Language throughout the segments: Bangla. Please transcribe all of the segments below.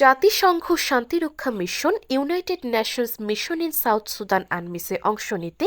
জাতিসংঘ শান্তিরক্ষা mission, United Nations mission in South Sudan আনমিসে অংশ নিতে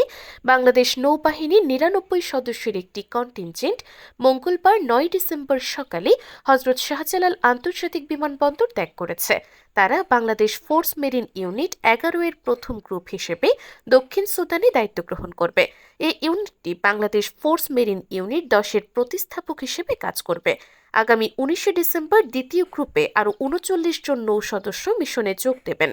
বাংলাদেশ নৌবাহিনীর নিরানব্বই সদস্যের একটি কন্টিনজেন্ট মঙ্গলবার নয় ডিসেম্বর সকালে হজরত শাহজালাল আন্তর্জাতিক বিমানবন্দর ত্যাগ করেছে। তারা বাংলাদেশ ফোর্স মেরিন ইউনিট এগারো এর প্রথম গ্রুপ হিসেবে দক্ষিণ সুদানে দায়িত্ব গ্রহণ করবে। এই ইউনিটটি বাংলাদেশ ফোর্স মেরিন ইউনিট দশের প্রতিস্থাপক হিসেবে কাজ করবে। আগামী উনিশে ডিসেম্বর দ্বিতীয় গ্রুপে আরও উনচল্লিশ জন নৌ সদস্য মিশনে যোগ দেবেন।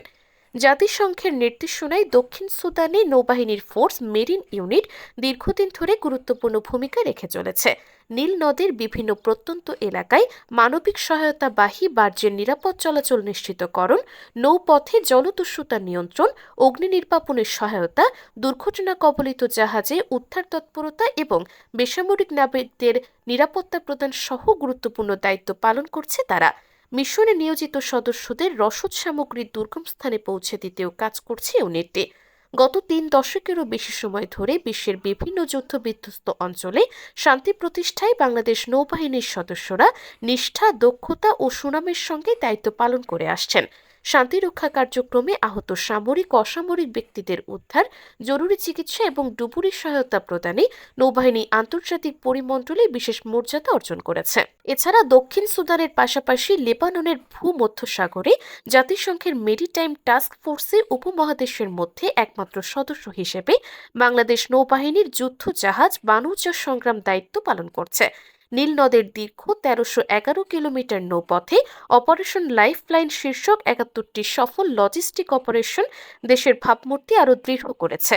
জাতিসংঘের নির্দেশনায় দক্ষিণ সুদানে নৌবাহিনীর ফোর্স মেরিন ইউনিট দীর্ঘদিন ধরে গুরুত্বপূর্ণ ভূমিকা রেখে চলেছে। নীল নদের বিভিন্ন প্রত্যন্ত এলাকায় মানবিক সহায়তাবাহী বার্জের নিরাপদ চলাচল নিশ্চিতকরণ, নৌপথে জলদস্যুতা নিয়ন্ত্রণ, অগ্নি নির্বাপনের সহায়তা, দুর্ঘটনা কবলিত জাহাজে উদ্ধার তৎপরতা এবং বেসামরিক নাবিকদের নিরাপত্তা প্রদান সহ গুরুত্বপূর্ণ দায়িত্ব পালন করছে তারা। মিশনে নিয়োজিত সদস্যদের রসদ সামগ্রী দুর্গম স্থানে পৌঁছে দিতেও কাজ করছে ইউনিটটি গত তিন দশকেরও বেশি সময় ধরে বিশ্বের বিভিন্ন যুদ্ধ বিধ্বস্ত অঞ্চলে শান্তি প্রতিষ্ঠায় বাংলাদেশ নৌবাহিনীর সদস্যরা নিষ্ঠা, দক্ষতা ও সুনামের সঙ্গে দায়িত্ব পালন করে আসছেন। শান্তিরক্ষা কার্যক্রমে আহত সামরিক, অসামরিক ব্যক্তিদের উদ্ধার, জরুরি চিকিৎসা এবং ডুবুরি সহায়তা প্রদানে নৌবাহিনী আন্তর্জাতিক পরিমণ্ডলে বিশেষ মর্যাদা অর্জন করেছে। এছাড়া দক্ষিণ সুদানের পাশাপাশি লেবাননের ভূমধ্যসাগরে জাতিসংঘের মেরিটাইম টাস্ক ফোর্সে উপমহাদেশের মধ্যে একমাত্র সদস্য হিসেবে বাংলাদেশ নৌবাহিনীর যুদ্ধ জাহাজ বানুজা সংগ্রাম দায়িত্ব পালন করছে। নীল নদের দীর্ঘ তেরোশো এগারো কিলোমিটার নৌপথে অপারেশন লাইফলাইন শীর্ষক একাত্তরটি সফল লজিস্টিক অপারেশন দেশের ভাবমূর্তি আরও দৃঢ় করেছে।